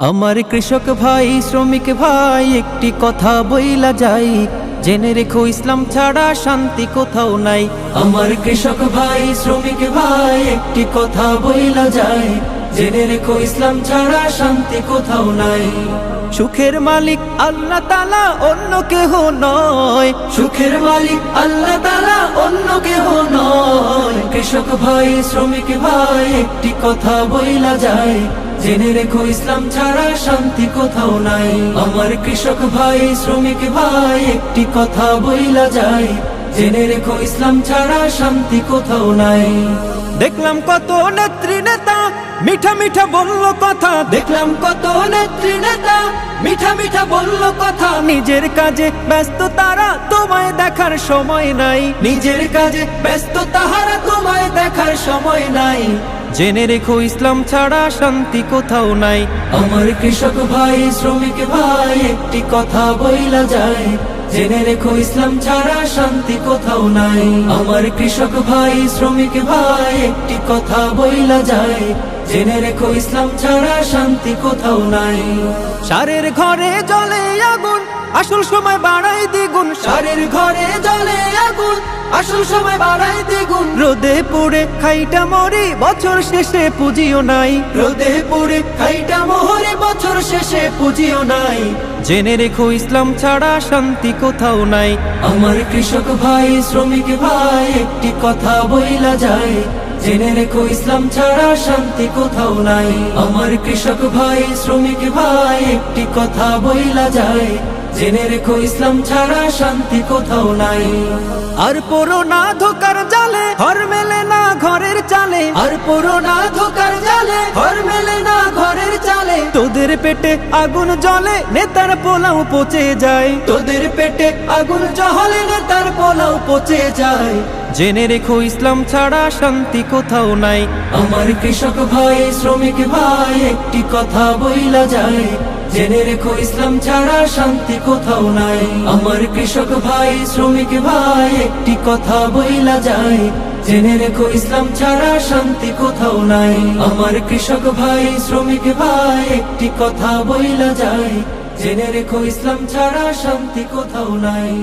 আমার কৃষক ভাই, শ্রমিক ভাই, একটি কথা বইলা যাই। জেনে রেখো, ইসলাম ছাড়া শান্তি কোথাও নাই। আমার কৃষক ভাই, শ্রমিক ভাই, একটি কথা বইলা যায় জেনে রেখো, ইসলাম ছাড়া শান্তি কোথাও নাই। সুখের মালিক আল্লাহ তালা অন্য কেহ নয়। সুখের মালিক আল্লাহ তালা অন্য কেহ নয়। কৃষক ভাই, শ্রমিক ভাই, একটি কথা বইলা যায় জেনে রেখো ইসলাম ছাড়া শান্তি কোথাও নাই। আমার কৃষক ভাই শ্রমিক ভাই একটি কথা বইলা যায়। জেনে রেখো ইসলাম ছাড়া শান্তি কোথাও নাই। দেখলাম কত নেত্রী নেতা মিঠা মিঠা বলল কথা। দেখলাম কত নেত্রী নেতা মিঠা মিঠা বলল কথা। নিজের কাজে ব্যস্ত তারা তোমায় দেখার সময় নাই। নিজের কাজে ব্যস্ত তাহারা সময় নাই। জেনে রেখো, ইসলাম ছাড়া শান্তি কোথাও নাই। আমার কৃষক ভাই, শ্রমিক ভাই, একটি কথা বইলা যায়। জেনে রেখো, ইসলাম ছাড়া শান্তি কোথাও নাই। আমার কৃষক ভাই, শ্রমিক ভাই, একটি কথা বইলা যায়। জেনে রেখো, ইসলাম ছাড়া শান্তি কোথাও নাই। সারের ঘরে জলে আগুন আসল সময় বাড়াই দ্বিগুণ। সারের ঘরে জলে আগুন। আসল সময় বাড়াই দ্বিগুণ। রোদে পুড়ে খাইটা মরে, বছর শেষে পুজিও নাই। রোদে পুড়ে খাইটা মোহরে বছর শেষে পুজিও নাই। জেনে রেখো, ইসলাম ছাড়া শান্তি কোথাও নাই। আমার কৃষক ভাই, শ্রমিক ভাই, একটি কথা বইলা যায়। জেনে রেখো ইসলাম ছাড়া শান্তি কোথাও নাই। আমার কৃষক ভাই শ্রমিক ভাই একটি কথা বইলা যায়। জেনে রেখো ইসলাম ছাড়া শান্তি কোথাও নাই। আর পুরো না ধোকার জালে ঘর মেলে না ঘরের চালে। আর পুরো না ধোকার জালে তোদের পেটে আগুন জলে নেতার পোলাও পচে যায়। তোদের পেটে আগুন জহলে নেতার পোলাও পচে যায়। জেনে রেখো ইসলাম ছাড়া শান্তি কোথাও নাই। আমার কৃষক ভাই শ্রমিক ভাই একটি কথা বইলা যায়। জেনে রেখো, ইসলাম ছাড়া শান্তি কোথাও নাই। আমার কৃষক ভাই, শ্রমিক ভাই, একটি কথা বইলা যায়। জেনে রেখো, ইসলাম ছাড়া শান্তি কোথাও নাই। আমার কৃষক ভাই, শ্রমিক ভাই, একটি কথা বইলা যায়। জেনে রেখো, ইসলাম ছাড়া শান্তি কোথাও নাই।